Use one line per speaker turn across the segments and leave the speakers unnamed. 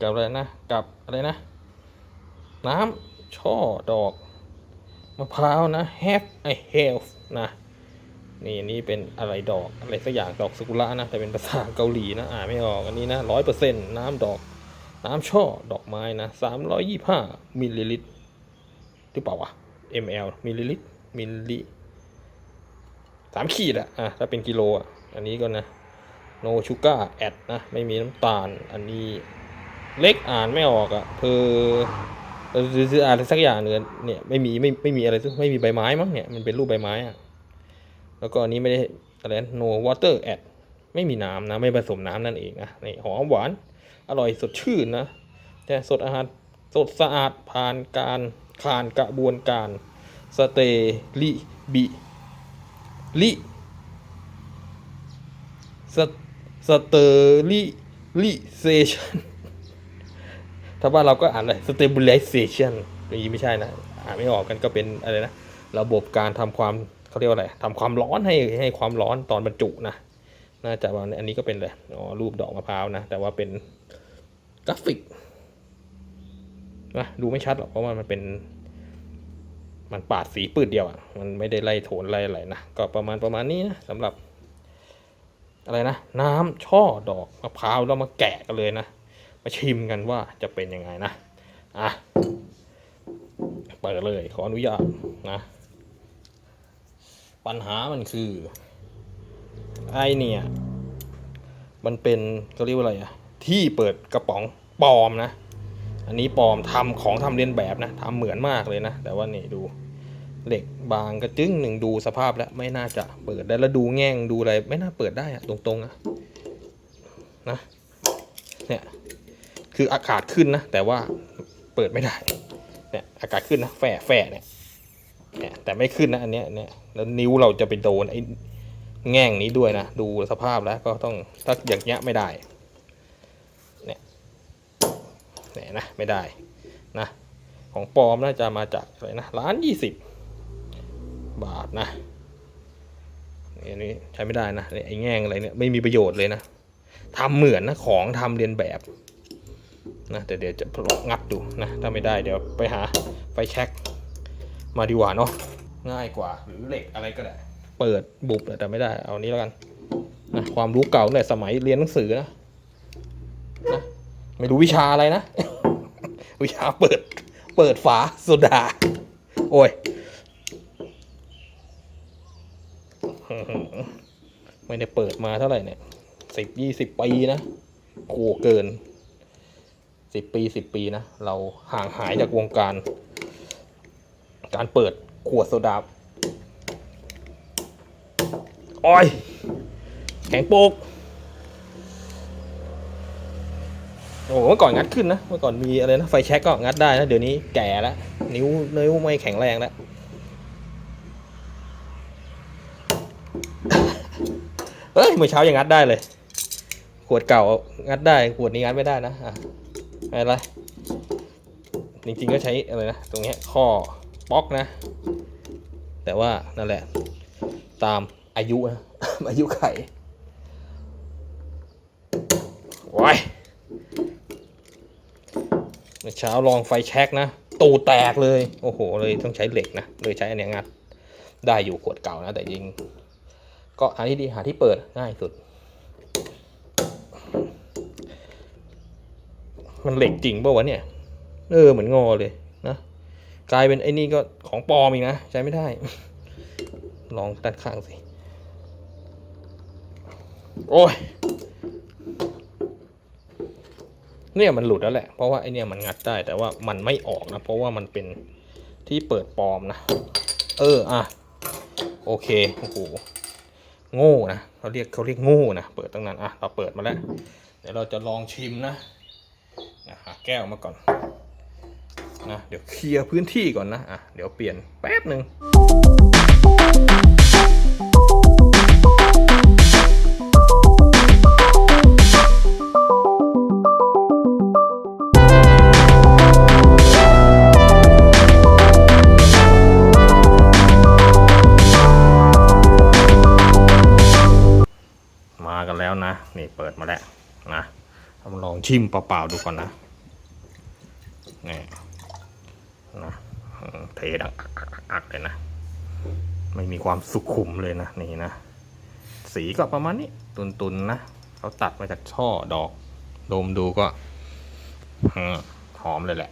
กับอะไรนะ กับอะไรนะ น้ำช่อดอกมะพร้าวนะ have a health นะนี่อันนี่เป็นอะไรดอกอะไรสักอย่างดอกสกุระนะแต่เป็นภาษาเกาหลีนะอ่านไม่ออกอันนี้นะร้อยเปอร์เซ็นต์น้ำดอกน้ำช่อดอกไม้นะสามร้อยยี่ห้ามิลลิลิตรหรือเปล่าวะ ml มิลลิลิตรมิลลิสามขีดอะอะถ้าเป็นกิโลอะอันนี้ก็นะโนชูก้าแอดนะ ไม่มีน้ำตาลอันนี้ เล็กอ่านไม่ออกอะเพอเออซื้ออะไรสักอย่างเนื้เนี่ยไม่มีไม่ไม่มีอะไรซึ่งไม่มีใบไม้มั้งเนี่ยมันเป็นรูปใบไม้อะแล้วก็อันนี้ไม่ได้อะไรนะ no water add ไม่มีน้ำนะ ไม่ผสมน้ำนั่นเองนะนี่หอมหวาน อร่อยสดชื่นนะ แต่สดอาหารสดสะอาดผ่านการผ่านกระบวนการสเตลิบิลิสสเตอริลิเซชัน ถ้าบ้าเราก็อ่านอะไร stabilization นี่ไม่ใช่นะ อ่านไม่ออกกันก็เป็นอะไรนะ ระบบการทำความเขาเรียกว่าอะไรทำความร้อนให้ให้ความร้อนตอนบรรจุนะ น่าจะประมาอันนี้ก็เป็นเลยอ๋อรูปดอกมะพร้าวนะ แต่ว่าเป็นกราฟิกนะดูไม่ชัดหรอกเพราะว่ามันเป็น มันปาดสีปืดเดียวอะ่ะ มันไม่ได้ไล่โทนไล่อะไรนะ ก็ประมาณประมาณนี้นะสำหรับ อะไรนะ น้ำช่อดอกมะพร้าวแล้วมาแกะกันเลยนะ มาชิมกันว่าจะเป็นยังไงนะ อะ เปิดเลยขออนุญาตนะ ปัญหามันคือไอเนี่ย มันเป็นเขาเรียกว่าอะไรอะที่เปิดกระป๋องปลอมนะ อันนี้ปลอมทำของทำเลียนแบบนะทำเหมือนมากเลยนะ แต่ว่านี่ดูเหล็กบางกระจึ้งหนึ่งดูสภาพแล้วไม่น่าจะเปิดได้แล้วดูแง่งดูอะไร ไม่น่าเปิดได้อะตรงๆอะนะเนี่ย คืออากาศขึ้นนะ แต่ว่าเปิดไม่ได้เนี่ยอากาศขึ้นนะแฝะแฝะเนี่ยเนี่ยแต่ไม่ขึ้นนะอันเนี้ยเนี่ยแล้วนิ้วเราจะไปโดนไอ้แง่งนี้ด้วยนะ ดูสภาพแล้วก็ต้องถ้าอย่างเงี้ยไม่ได้เนี่ยเนี่ยนะไม่ได้นะของปลอมน่าจะมาจากอะไรนะร้านยี่สิบบาทนะอันนี้ใช้ไม่ได้นะไอ้แง่งอะไรเนี่ยไม่มีประโยชน์เลยนะทำเหมือนนะของทำเรียนแบบ นะแต่เดี๋ยวจะลองงัดดูนะถ้าไม่ได้เดี๋ยวไปหาไฟแช็กมาดีกว่าเนาะง่ายกว่าหรือเหล็กอะไรก็ได้ เปิดบุบแต่ไม่ได้เอานี้แล้วกันนะความรู้เก่าเนี่ยสมัยเรียนหนังสือนะนะไม่รู้วิชาอะไรนะ วิชาเปิด เปิดฝาโซดา โอ้ยไม่ได้เปิดมาเท่าไหร่เนี่ยสิบยี่สิบปีนะโอ้เกิน สิบปีสิบปีนะ เราห่างหายจากวงการ การเปิดขวดโซดาโอ้ยแข็งโปก โอ้โหเมื่อก่อนงัดขึ้นนะ เมื่อก่อนมีอะไรนะ ไฟแช็กก็งัดได้นะ เดี๋ยวนี้แก่แล้ว นิ้วนิ้วไม่แข็งแรงแล้วเฮ้ยเมื่อเช้ายังงัดได้เลย ขวดเก่างัดได้ ขวดนี้งัดไม่ได้นะอะ ไม่เป็นไรจริงๆก็ใช้อะไรนะตรงนี้ข้อป๊อกนะ แต่ว่านั่นแหละ ตามอายุนะอายุไขโอ้ยเมื่อเช้าลองไฟแช็กนะ ตูแตกเลย โอ้โห เลยต้องใช้เหล็กนะ เลยใช้อันเนี้ยงัด ได้อยู่ขวดเก่านะ แต่ยิง ก็หาที่ดีหาที่เปิดง่ายสุด มันเหล็กจริงป่าวะเนี่ย เออเหมือนงอเลยนะกลายเป็นไอ้นี่ก็ของปลอมอีกนะใช้ไม่ได้ ลองด้านข้างสิ โอ้ยเนี่ยมันหลุดแล้วแหละ เพราะว่าไอเนี่ยมันงัดได้แต่ว่ามันไม่ออกนะ เพราะว่ามันเป็นที่เปิดปลอมนะ เอออะโอเคโอ้โหโง่นะเขาเรียกเขาเรียกโง่นะเปิดตั้งนานอะเราเปิดมาแล้ว เดี๋ยวเราจะลองชิมนะ นะหาแก้วมาก่อนนะเดี๋ยวเคลียร์พื้นที่ก่อนนะอะเดี๋ยวเปลี่ยนแป๊บหนึ่งมากันแล้วนะ นี่เปิดมาแล้วนะ ลองชิมเปล่าๆดูก่อนนะนี่นะเทดังอักเลยนะ ไม่มีความสุขุมเลยนะนี่นะ สีก็ประมาณนี้ตุนๆนะเขาตัดมาจากช่อดอกดมดูก็หอมเลยแหละ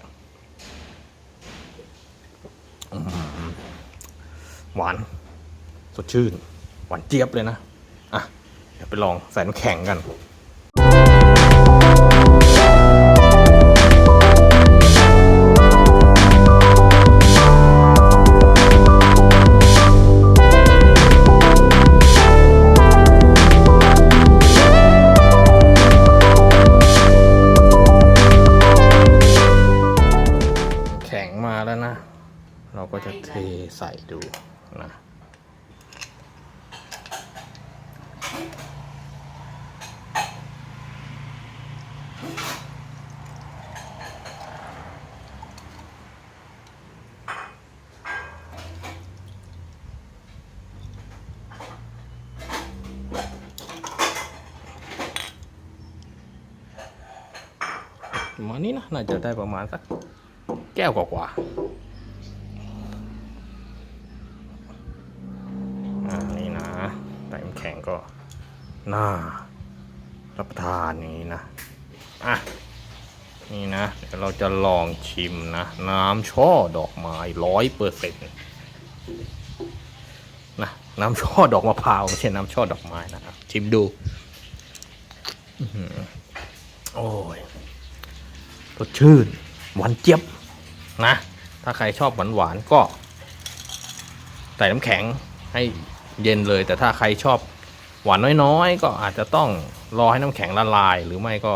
หวาน สดชื่น หวานเจี๊ยบเลยนะ อะ เดี๋ยวไปลองใส่น้ำแข็งกัน ใส่ดูนะมานี้นะน่าจะได้ประมาณสักแก้วกว่าๆอ่านี่นะใส่น้ำแข็งก็น่ารับประทานอย่างนี้นะ อะ นี่นะ เดี๋ยวเราจะลองชิมนะ น้ำช่อดอกไม้ร้อยเปอร์เซ็นต์นะน้ำช่อดอกมะพร้าวไม่ใช่น้ำช่อดอกไม้นะอะชิมดูอโอ้ยสดชื่น หวานเจี๊ยบนะ ถ้าใครชอบหวานหวานก็ ใส่น้ำแข็งให้เย็นเลย แต่ถ้าใครชอบ หวานน้อยๆ ก็อาจจะต้องรอให้น้ำแข็งละลาย หรือไม่ก็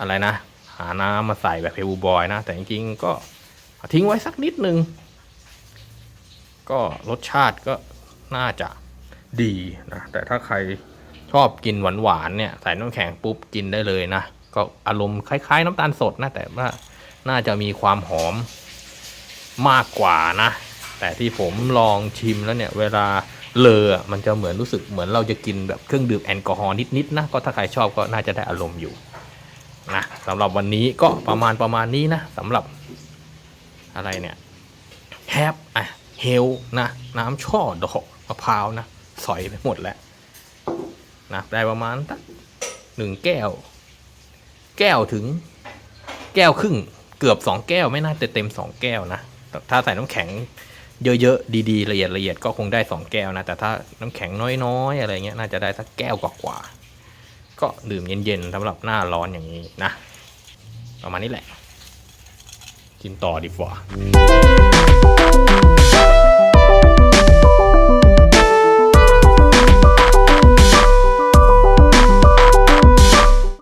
อะไรนะ หาน้ำมาใส่แบบเพลบอยนะ แต่จริงๆก็ทิ้งไว้สักนิดนึง ก็รสชาติก็น่าจะดีนะแต่ถ้าใครชอบกินหวานๆเนี่ยใส่น้ำแข็งปุ๊บกินได้เลยนะ ก็อารมณ์คล้าย ๆ น้ำตาลสดนะ แต่ว่าน่าจะมีความหอมมากกว่านะ แต่ที่ผมลองชิมแล้วเนี่ย เวลา เลออะมันจะเหมือนรู้สึกเหมือนเราจะกินแบบเครื่องดื่มแอลกอฮอล์นิดๆนะก็ถ้าใครชอบก็น่าจะได้อารมณ์อยู่นะสำหรับวันนี้ก็ประมาณประมาณนี้นะสำหรับอะไรเนี่ยแฮปอะเฮลนะน้ำช่อดอกมะพร้าวนะสอยไปหมดแล้วนะได้ประมาณสักหนึ่งแก้ว แก้วถึงแก้วครึ่งเกือบสองแก้วไม่น่าจะเต็มสองแก้วนะถ้าใส่น้ำแข็ง เยอะๆ ดีๆ ละเอียดละเอียดก็คงได้สองแก้วนะ แต่ถ้าน้ำแข็งน้อยๆ อะไรเงี้ยน่าจะได้สักแก้วกว่าๆ ก็ดื่มเย็นๆสำหรับหน้าร้อนอย่างนี้นะ ประมาณนี้แหละ กินต่อดีกว่า